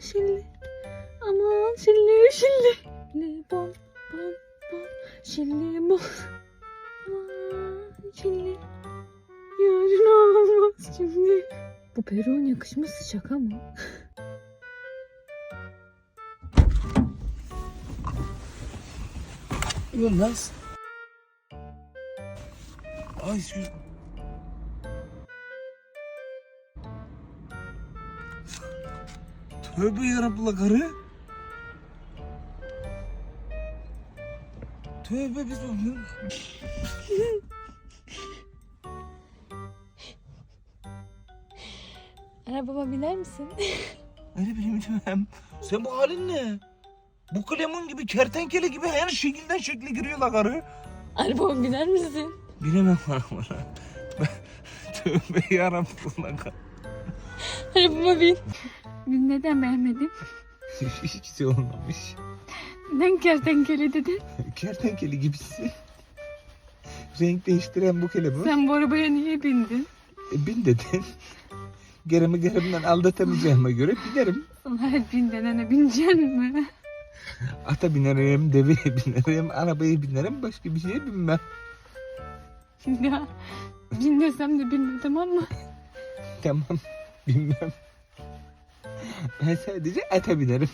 şilli. Aman şilli şilli. Ne bom bom bom. Şilli bom. Aman şilli. Yarın olmaz şimdi. Bu peruğun yakışması şaka mı? Yılmaz. Ay şu... Tövbe yarabla karı. Tövbe biz onu... Arabama biner misin? Öyle bilmem. Sen bu halin ne? Bu kalemun gibi kertenkele gibi her şekilden şekle giriyor la karı. Arabama biner misin? Bilemem bana bana. Tövbe yarabbim la karı. Arabama bin. Neden beğenmedin? Hiç olmamış. Neden kertenkele dedin? Kertenkele gibisin. Renk değiştiren bu kele bu. Sen bu arabaya niye bindin? E, bin dedin. Gerimi gerimden aldatamayacağıma göre binerim. Sana bin denene bineceksin mi? Ata binerim, deveye binerim, arabaya binerim, başka bir şeye binmem. Ya bin desem de binme tamam mı? Tamam, Bilmem. Ben sadece ete binerim.